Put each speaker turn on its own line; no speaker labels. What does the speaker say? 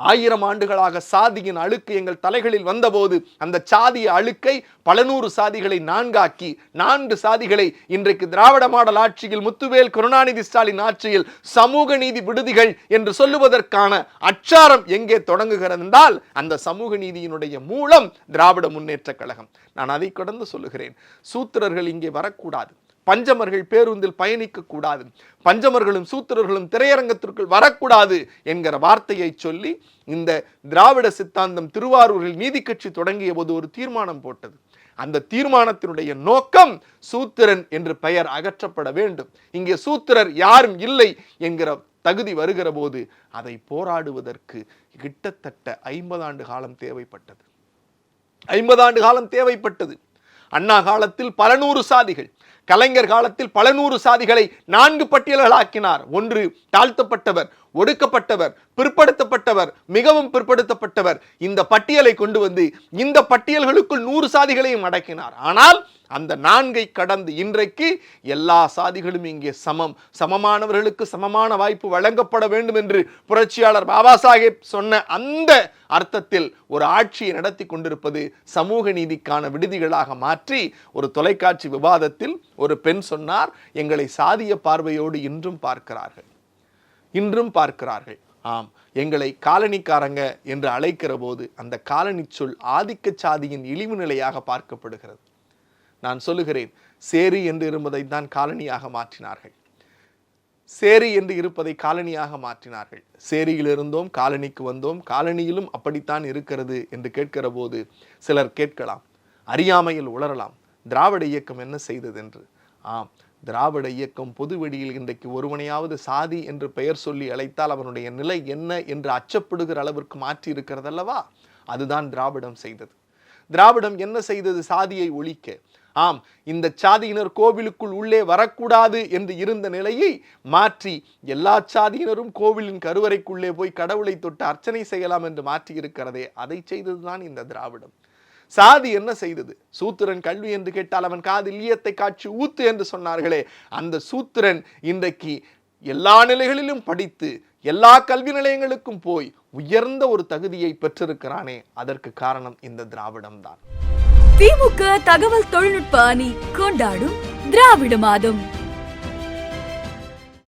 ஆயிரம் ஆண்டுகளாக சாதியின் அழுக்கு எங்கள் தலைகளில் வந்தபோது அந்த சாதிய அழுக்கை பல நூறு சாதிகளை நான்காக்கி நான்கு சாதிகளை இன்றைக்கு திராவிட மாடல் ஆட்சியில் முத்துவேல் கருணாநிதி ஸ்டாலின் ஆட்சியில் சமூக நீதி விடுதிகள் என்று சொல்லுவதற்கான அச்சாரம் எங்கே தொடங்குகிறது என்றால் அந்த சமூக நீதியினுடைய மூலம் திராவிட முன்னேற்ற கழகம். நான் அதை கடந்து சொல்லுகிறேன். சூத்திரர்கள் இங்கே வரக்கூடாது. பஞ்சமர்கள் பேருந்தில் பயணிக்க கூடாது பஞ்சமர்களும் சூத்திரர்களும் திரையரங்கத்திற்குள் வரக்கூடாது என்கிற வார்த்தையை சொல்லி இந்த திராவிட சித்தாந்தம் திருவாரூரில் நீதி கட்சி தொடங்கிய போது ஒரு தீர்மானம் போட்டது. அந்த தீர்மானத்தினுடைய நோக்கம் சூத்திரன் என்று பெயர் அகற்றப்பட வேண்டும். இங்கே சூத்திரர் யாரும் இல்லை என்கிற தகுதி வருகிற போது அதை போராடுவதற்கு கிட்டத்தட்ட ஐம்பது ஆண்டு காலம் தேவைப்பட்டது. ஐம்பது ஆண்டு காலம் தேவைப்பட்டது. அண்ணா காலத்தில் பல நூறு சாதிகள் கலைஞர் காலத்தில் பல நூறு சாதிகளை நான்கு பட்டியல்களாக்கினார். ஒன்று தாழ்த்தப்பட்டவர் ஒடுக்கப்பட்டவர் பிற்படுத்தப்பட்டவர் மிகவும் பிற்படுத்தப்பட்டவர். இந்த பட்டியலை கொண்டு வந்து இந்த பட்டியல்களுக்குள் நூறு சாதிகளையும் அடக்கினார். ஆனால் அந்த நான்கை கடந்து இன்றைக்கு எல்லா சாதிகளும் இங்கே சமம். சமமானவர்களுக்கு சமமான வாய்ப்பு வழங்கப்பட வேண்டும் என்று புரட்சியாளர் பாபா சாஹேப் சொன்ன அந்த அர்த்தத்தில் ஒரு ஆட்சியை நடத்தி கொண்டிருப்பது சமூக நீதிக்கான விடுதிகளாக மாற்றி ஒரு தொலைக்காட்சி விவாதத்தில் ஒரு பெண் சொன்னார் எங்களை சாதிய பார்வையோடு இன்றும் பார்க்கிறார்கள். இன்றும் பார்க்கிறார்கள். ஆம் எங்களை காலனிக்காரங்க என்று அழைக்கிற போது அந்த காலனி சொல் ஆதிக்க சாதியின் இழிவு நிலையாக பார்க்கப்படுகிறது. நான் சொல்லுகிறேன் சேரி என்று இருப்பதை தான் காலனியாக மாற்றினார்கள். சேரி என்று இருப்பதை காலனியாக மாற்றினார்கள். சேரியில் இருந்தோம் காலனிக்கு வந்தோம் காலனியிலும் அப்படித்தான் இருக்கிறது என்று கேட்கிற போது சிலர் கேட்கலாம் அறியாமையில் உளரலாம். திராவிட இயக்கம் என்ன செய்தது என்று ஆம் திராவிட இயக்கம் பொது வெளியில் இன்றைக்கு ஒருவனையாவது சாதி என்று பெயர் சொல்லி அழைத்தால் அவனுடைய நிலை என்ன என்று அச்சப்படுகிற அளவிற்கு மாற்றி இருக்கிறது அல்லவா அதுதான் திராவிடம் செய்தது. திராவிடம் என்ன செய்தது? சாதியை ஒழிக்க. ஆம் இந்த சாதியினர் கோவிலுக்குள் உள்ளே வரக்கூடாது என்று இருந்த நிலையை மாற்றி எல்லா சாதியினரும் கோவிலின் கருவறைக்குள்ளே போய் கடவுளை தொட்டு அர்ச்சனை செய்யலாம் என்று மாற்றி இருக்கிறதே. அதை செய்ததுதான் இந்த திராவிடம். சாதி என்ன செய்தது? சூத்திரன் கல்வி என்று கேட்டால் அவன் காதில் ஈயத்தை காட்சி ஊத்து என்று சொன்னார்களே. அந்த சூத்திரன் இன்றைக்கு எல்லா நிலைகளிலும் படித்து எல்லா கல்வி நிலையங்களுக்கும் போய் உயர்ந்த ஒரு தகுதியை பெற்றிருக்கிறானே. அதற்கு காரணம் இந்த திராவிடம் தான்.
திமுக தகவல் தொழில்நுட்ப அணி கொண்டாடும் திராவிட மாதம்.